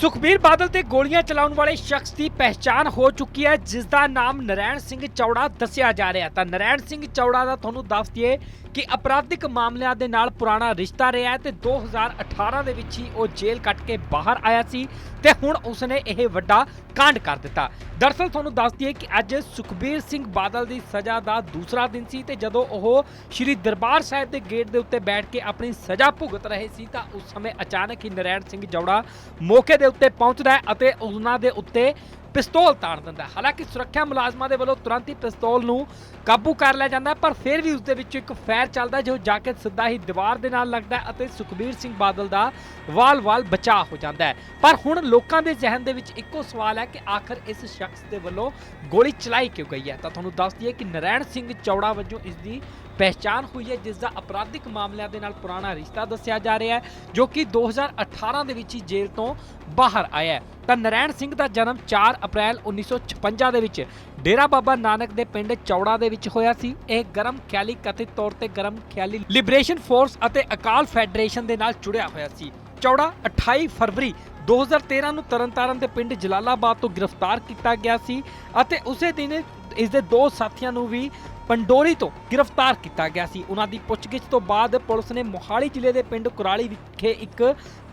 ਸੁਖਬੀਰ ਬਾਦਲ ਤੇ ਗੋਲੀਆਂ ਚਲਾਉਣ ਵਾਲੇ ਸ਼ਖਸ ਦੀ ਪਹਿਚਾਣ ਹੋ ਚੁੱਕੀ ਹੈ, ਜਿਸ ਦਾ ਨਾਮ ਨਰੈਣ ਸਿੰਘ ਚੌੜਾ ਦੱਸਿਆ ਜਾ ਰਿਹਾ ਤਾਂ ਨਰੈਣ ਸਿੰਘ ਚੌੜਾ ਦਾ ਤੁਹਾਨੂੰ ਦੱਸ ਦਈਏ ਕਿ ਅਪਰਾਧਿਕ ਮਾਮਲਿਆਂ ਦੇ ਨਾਲ ਪੁਰਾਣਾ ਰਿਸ਼ਤਾ ਰਿਹਾ ਹੈ ਤੇ 2018 ਦੇ ਵਿੱਚ ਹੀ ਉਹ ਜੇਲ੍ਹ ਕੱਟ ਕੇ ਬਾਹਰ ਆਇਆ ਸੀ ਤੇ ਹੁਣ ਉਸਨੇ ਇਹ ਵੱਡਾ ਕਾਂਡ ਕਰ ਦਿੱਤਾ। ਦਰਸਲ ਤੁਹਾਨੂੰ ਦੱਸ ਦਈਏ ਕਿ ਅੱਜ ਸੁਖਬੀਰ ਸਿੰਘ ਬਾਦਲ ਦੀ ਸਜ਼ਾ ਦਾ ਦੂਸਰਾ ਦਿਨ ਸੀ ਤੇ ਜਦੋਂ ਉਹ ਸ਼੍ਰੀ ਦਰਬਾਰ ਸਾਹਿਬ ਦੇ ਗੇਟ ਦੇ ਉੱਤੇ ਬੈਠ ਕੇ ਆਪਣੀ ਸਜ਼ਾ ਭੁਗਤ ਰਹੇ ਸੀ ਤਾਂ ਉਸ ਸਮੇਂ ਅਚਾਨਕ ਹੀ ਨਰੈਣ ਸਿੰਘ ਜੌੜਾ ਮੌਕੇ ਦੇ ਉੱਤੇ ਪਹੁੰਚਦਾ ਹੈ ਅਤੇ ਉਹਨਾਂ ਦੇ ਉੱਤੇ ਪਿਸਤੌਲ ਤਾਣ ਦਿੰਦਾ ਹੈ। ਹਾਲਾਂਕਿ ਸੁਰੱਖਿਆ ਮੁਲਾਜ਼ਮਾਂ ਦੇ ਵੱਲੋਂ ਤੁਰੰਤ ਹੀ ਪਿਸਤੌਲ ਨੂੰ ਕਾਬੂ ਕਰ ਲਿਆ ਜਾਂਦਾ ਪਰ ਫਿਰ ਵੀ ਉਸ ਦੇ ਵਿੱਚ ਇੱਕ ਫਾਇਰ ਚੱਲਦਾ ਜੋ ਜਾ ਕੇ ਸਿੱਧਾ ਹੀ ਦੀਵਾਰ ਦੇ ਨਾਲ ਲੱਗਦਾ ਅਤੇ ਸੁਖਬੀਰ ਸਿੰਘ ਬਾਦਲ ਦਾ ਵਾਲ-ਵਾਲ ਬਚਾਅ ਹੋ ਜਾਂਦਾ ਹੈ। ਪਰ ਹੁਣ ਲੋਕਾਂ ਦੇ ਜ਼ਿਹਨ ਦੇ ਵਿੱਚ ਇੱਕੋ ਸਵਾਲ ਹੈ ਕਿ ਆਖਰ ਇਸ ਸ਼ਖਸ ਦੇ ਵੱਲੋਂ ਗੋਲੀ ਚਲਾਈ ਕਿਉਂ ਗਈ ਹੈ? ਤਾਂ ਤੁਹਾਨੂੰ ਦੱਸ ਦਈਏ ਕਿ ਨਰੈਣ ਸਿੰਘ ਚੌੜਾ ਵਜੋਂ ਇਸ ਦੀ ਪਹਿਚਾਣ ਹੋਈ ਹੈ, ਜਿਸ ਦਾ ਅਪਰਾਧਿਕ ਮਾਮਲਿਆਂ ਦੇ ਨਾਲ ਪੁਰਾਣਾ ਰਿਸ਼ਤਾ ਦੱਸਿਆ ਜਾ ਰਿਹਾ ਹੈ, ਜੋ ਕਿ 2018 ਦੇ ਵਿੱਚ ਹੀ ਜੇਲ੍ਹ ਤੋਂ ਬਾਹਰ ਆਇਆ ਹੈ। ਤਾਂ ਨਰੈਣ ਸਿੰਘ ਦਾ ਜਨਮ 4 ਅਪ੍ਰੈਲ 1956 ਦੇ ਵਿੱਚ ਡੇਰਾ ਬਾਬਾ ਨਾਨਕ ਦੇ ਪਿੰਡ ਚੌੜਾ ਦੇ ਵਿੱਚ ਹੋਇਆ ਸੀ। ਇਹ ਗਰਮ ਖਿਆਲੀ ਕਥਿਤ ਤੌਰ ਤੇ ਗਰਮ ਖਿਆਲੀ ਲਿਬਰੇਸ਼ਨ ਫੋਰਸ ਅਤੇ ਅਕਾਲ ਫੈਡਰੇਸ਼ਨ ਦੇ ਨਾਲ ਜੁੜਿਆ ਹੋਇਆ ਸੀ। ਚੌੜਾ 28 ਫਰਵਰੀ 2013 ਨੂੰ ਤਰਨਤਾਰਨ ਦੇ ਪਿੰਡ ਜਲਾਲਾਬਾਦ ਤੋਂ ਗ੍ਰਿਫਤਾਰ ਕੀਤਾ ਗਿਆ ਸੀ ਅਤੇ ਉਸੇ ਦਿਨ ਇਸ ਦੇ ਦੋ ਸਾਥੀਆਂ ਨੂੰ ਵੀ ਪੰਡੋਰੀ ਤੋਂ ਗ੍ਰਿਫਤਾਰ ਕੀਤਾ ਗਿਆ ਸੀ। ਉਹਨਾਂ ਦੀ ਪੁੱਛਗਿੱਛ ਤੋਂ ਬਾਅਦ ਪੁਲਿਸ ਨੇ ਮੋਹਾਲੀ ਜ਼ਿਲ੍ਹੇ ਦੇ ਪਿੰਡ ਕੁਰਾਲੀ ਵਿਖੇ ਇੱਕ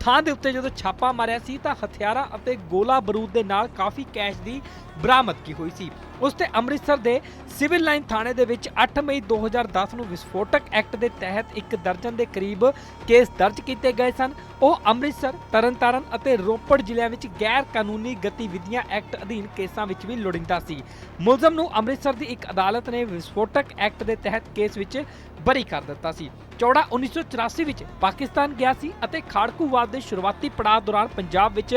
ਥਾਂ ਦੇ ਉੱਤੇ ਜਦੋਂ ਛਾਪਾ ਮਾਰਿਆ ਸੀ ਤਾਂ ਹਥਿਆਰਾਂ ਅਤੇ ਗੋਲਾ ਬਰੂਦ ਦੇ ਨਾਲ ਕਾਫੀ ਕੈਸ਼ ਦੀ ਬਰਾਮਦਗੀ ਹੋਈ ਸੀ। ਉਸ ਤੇ ਅੰਮ੍ਰਿਤਸਰ ਦੇ ਸਿਵਲ ਲਾਈਨ ਥਾਣੇ ਦੇ ਵਿੱਚ 8 ਮਈ 2010 ਨੂੰ ਵਿਸਫੋਟਕ ਐਕਟ ਦੇ ਤਹਿਤ ਇੱਕ ਦਰਜਨ ਦੇ ਕਰੀਬ ਕੇਸ ਦਰਜ ਕੀਤੇ ਗਏ ਸਨ। ਉਹ ਅੰਮ੍ਰਿਤਸਰ, ਤਰਨਤਾਰਨ ਅਤੇ ਰੋਪੜ ਜ਼ਿਲ੍ਹਿਆਂ ਵਿੱਚ ਗੈਰ ਕਾਨੂੰਨੀ ਗਤੀਵਿਧੀਆਂ ਐਕਟ ਅਧੀਨ ਕੇਸਾਂ ਵਿੱਚ ਵੀ ਲੋੜੀਂਦਾ ਸੀ। ਮੁਲਜ਼ਮ ਨੂੰ ਅੰਮ੍ਰਿਤਸਰ ਦੀ ਇੱਕ ਅਦਾਲਤ ਨੇ ਵਿਸਫੋਟਕ ਐਕਟ ਦੇ ਤਹਿਤ ਕੇਸ ਵਿੱਚ ਬਰੀ ਕਰ ਦਿੱਤਾ ਸੀ। ਚੌੜਾ 1984 ਵਿੱਚ ਪਾਕਿਸਤਾਨ ਗਿਆ ਸੀ ਅਤੇ ਖਾੜਕੂਵਾਦ ਦੇ ਸ਼ੁਰੂਆਤੀ ਪੜਾਅ ਦੌਰਾਨ ਪੰਜਾਬ ਵਿੱਚ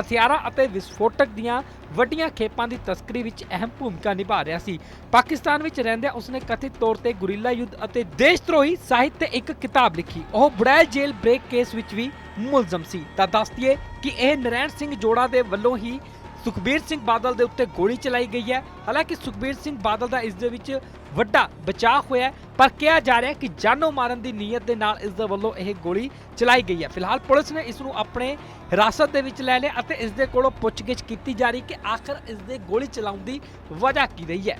ਹਥਿਆਰਾਂ ਅਤੇ ਵਿਸਫੋਟਕ ਦੀਆਂ ਵੱਡੀਆਂ ਖੇਪਾਂ ਦੀ ਤਸਕਰੀ ਵਿੱਚ ਅਹਿਮ ਭੂਮਿਕਾ ਨਿਭਾ ਰਿਹਾ ਸੀ। ਪਾਕਿਸਤਾਨ ਵਿੱਚ ਰਹਿੰਦਿਆਂ ਉਸਨੇ ਕਥਿਤ ਤੌਰ ਤੇ ਗੁਰੀਲਾ ਯੁੱਧ ਅਤੇ ਦੇਸ਼ਧਰੋਹੀ ਸਾਹਿਤ ਤੇ ਇੱਕ ਕਿਤਾਬ ਲਿਖੀ। ਉਹ ਬੁੜੈਲ ਜੇਲ੍ਹ ਬ੍ਰੇਕ ਕੇਸ ਵਿੱਚ ਵੀ ਮੁਲਜ਼ਮ ਸੀ। ਤਾਂ ਦੱਸ ਦਈਏ ਕਿ ਇਹ ਨਰੈਣ ਸਿੰਘ ਜੋੜਾ ਦੇ ਵੱਲੋਂ ਹੀ ਸੁਖਬੀਰ ਸਿੰਘ ਬਾਦਲ ਦੇ ਉੱਤੇ ਗੋਲੀ ਚਲਾਈ ਗਈ ਹੈ। ਹਾਲਾਂਕਿ ਸੁਖਬੀਰ ਸਿੰਘ ਬਾਦਲ ਦਾ ਇਸ ਦੇ ਵਿੱਚ ਵੱਡਾ ਬਚਾਅ ਹੋਇਆ ਪਰ ਕਿਹਾ ਜਾ ਰਿਹਾ ਕਿ ਜਾਨੋਂ ਮਾਰਨ ਦੀ ਨੀਅਤ ਦੇ ਨਾਲ ਇਸ ਦੇ ਵੱਲੋਂ ਇਹ ਗੋਲੀ ਚਲਾਈ ਗਈ ਹੈ। ਫਿਲਹਾਲ ਪੁਲਿਸ ਨੇ ਇਸ ਨੂੰ ਆਪਣੇ ਹਿਰਾਸਤ ਦੇ ਵਿੱਚ ਲੈ ਲਿਆ ਅਤੇ ਇਸ ਦੇ ਕੋਲੋਂ ਪੁੱਛਗਿੱਛ ਕੀਤੀ ਜਾ ਰਹੀ ਕਿ ਆਖਰ ਇਸ ਦੇ ਗੋਲੀ ਚਲਾਉਣ ਦੀ ਵਜ੍ਹਾ ਕੀ ਰਹੀ ਹੈ।